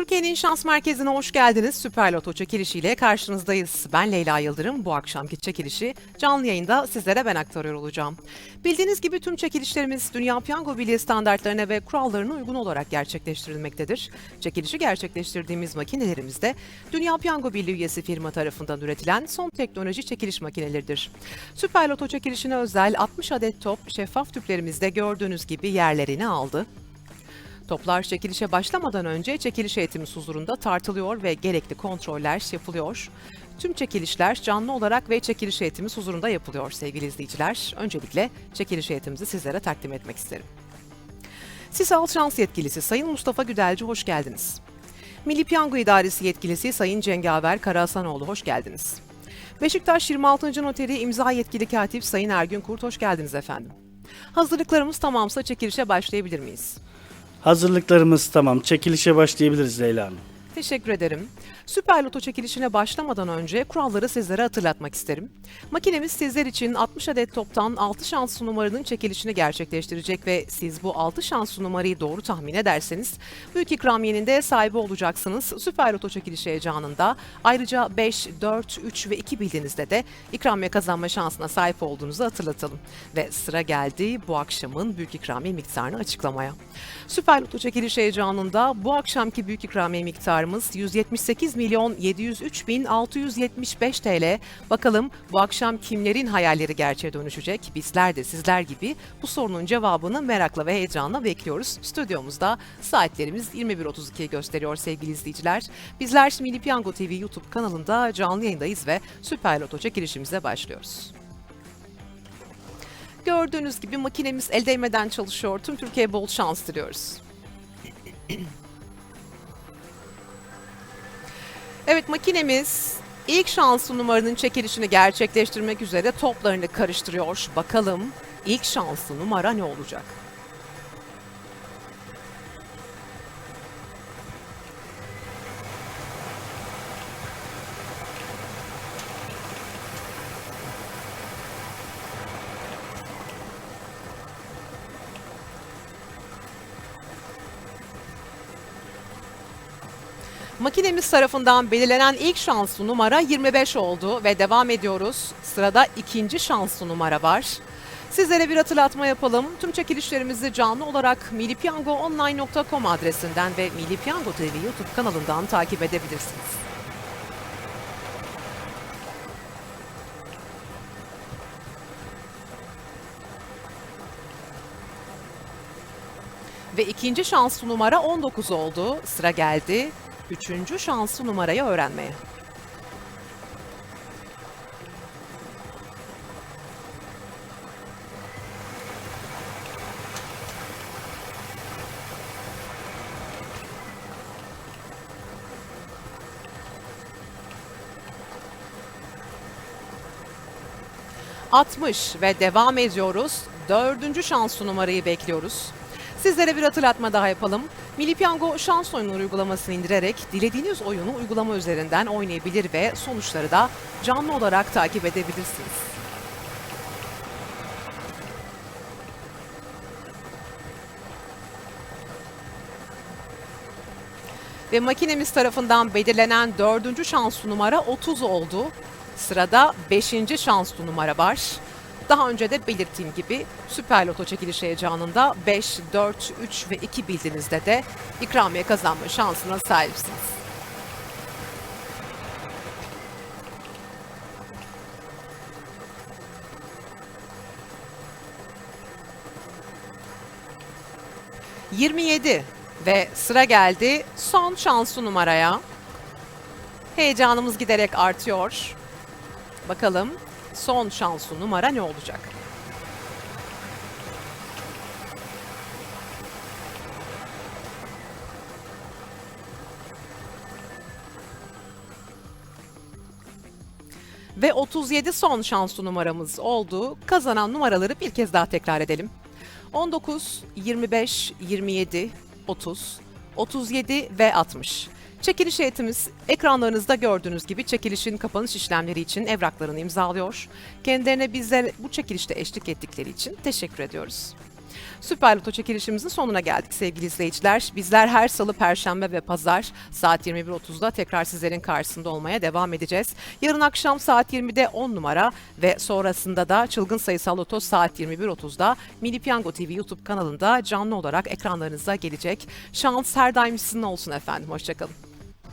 Türkiye'nin şans merkezine hoş geldiniz. Süper Loto çekilişiyle karşınızdayız. Ben Leyla Yıldırım. Bu akşamki çekilişi canlı yayında sizlere ben aktarıyor olacağım. Bildiğiniz gibi tüm çekilişlerimiz Dünya Piyango Birliği standartlarına ve kurallarına uygun olarak gerçekleştirilmektedir. Çekilişi gerçekleştirdiğimiz makinelerimiz de Dünya Piyango Birliği üyesi firma tarafından üretilen son teknoloji çekiliş makineleridir. Süper Loto çekilişine özel 60 adet top şeffaf tüplerimizde gördüğünüz gibi yerlerini aldı. Toplar çekilişe başlamadan önce çekiliş heyetimiz huzurunda tartılıyor ve gerekli kontroller yapılıyor. Tüm çekilişler canlı olarak ve çekiliş heyetimiz huzurunda yapılıyor sevgili izleyiciler. Öncelikle çekiliş heyetimizi sizlere takdim etmek isterim. Sisal Şans Yetkilisi Sayın Mustafa Güdelci hoş geldiniz. Milli Piyango İdaresi Yetkilisi Sayın Cengaver Karahasanoğlu hoş geldiniz. Beşiktaş 26. Noteri İmza Yetkili Katip Sayın Ergün Kurt hoş geldiniz efendim. Hazırlıklarımız tamamsa çekilişe başlayabilir miyiz? Hazırlıklarımız tamam. Çekilişe başlayabiliriz Leyla Hanım. Teşekkür ederim. Süper Loto çekilişine başlamadan önce kuralları sizlere hatırlatmak isterim. Makinemiz sizler için 60 adet toptan 6 şanslı numaranın çekilişini gerçekleştirecek ve siz bu 6 şanslı numarayı doğru tahmin ederseniz büyük ikramiyenin de sahibi olacaksınız. Süper Loto çekilişi heyecanında ayrıca 5, 4, 3 ve 2 bildiğinizde de ikramiye kazanma şansına sahip olduğunuzu hatırlatalım. Ve sıra geldi bu akşamın büyük ikramiye miktarını açıklamaya. Süper Loto çekilişi heyecanında bu akşamki büyük ikramiye miktarımız 178 milyon 703 bin 675 TL. Bakalım bu akşam kimlerin hayalleri gerçeğe dönüşecek? Bizler de sizler gibi bu sorunun cevabını merakla ve heyecanla bekliyoruz. Stüdyomuzda saatlerimiz 21.32'yi gösteriyor sevgili izleyiciler. Bizler Milli Piyango TV YouTube kanalında canlı yayındayız ve Süper Loto çekilişimize başlıyoruz. Gördüğünüz gibi makinemiz el değmeden çalışıyor. Tüm Türkiye'ye bol şans diliyoruz. Evet makinemiz ilk şanslı numaranın çekilişini gerçekleştirmek üzere toplarını karıştırıyor. Bakalım ilk şanslı numara ne olacak? Makinemiz tarafından belirlenen ilk şanslı numara 25 oldu ve devam ediyoruz. Sırada ikinci şanslı numara var. Sizlere bir hatırlatma yapalım. Tüm çekilişlerimizi canlı olarak millipiyangoonline.com adresinden ve Milli Piyango TV YouTube kanalından takip edebilirsiniz. Ve ikinci şanslı numara 19 oldu. Sıra geldi üçüncü şanslı numarayı öğrenmeye. ...60 ve devam ediyoruz. Dördüncü şanslı numarayı bekliyoruz. Sizlere bir hatırlatma daha yapalım. Milli Piyango şans oyunları uygulamasını indirerek dilediğiniz oyunu uygulama üzerinden oynayabilir ve sonuçları da canlı olarak takip edebilirsiniz. Ve makinemiz tarafından belirlenen dördüncü şanslı numara 30 oldu. Sırada beşinci şanslı numara var. Daha önce de belirttiğim gibi Süper Loto çekiliş heyecanında 5, 4, 3 ve 2 bildiğinizde de ikramiye kazanma şansına sahipsiniz. ...27 ve sıra geldi son şanslı numaraya. Heyecanımız giderek artıyor. Bakalım son şanslı numara ne olacak? Ve 37 son şanslı numaramız oldu. Kazanan numaraları bir kez daha tekrar edelim. 19, 25, 27, 30, 37 ve 60. Çekiliş heyetimiz ekranlarınızda gördüğünüz gibi çekilişin kapanış işlemleri için evraklarını imzalıyor. Kendilerine bizler bu çekilişte eşlik ettikleri için teşekkür ediyoruz. Süper Loto çekilişimizin sonuna geldik sevgili izleyiciler. Bizler her salı, perşembe ve pazar saat 21.30'da tekrar sizlerin karşısında olmaya devam edeceğiz. Yarın akşam saat 20'de 10 numara ve sonrasında da Çılgın Sayısal Loto saat 21.30'da Milli Piyango TV YouTube kanalında canlı olarak ekranlarınıza gelecek. Şans her daim sizin olsun efendim. Hoşçakalın.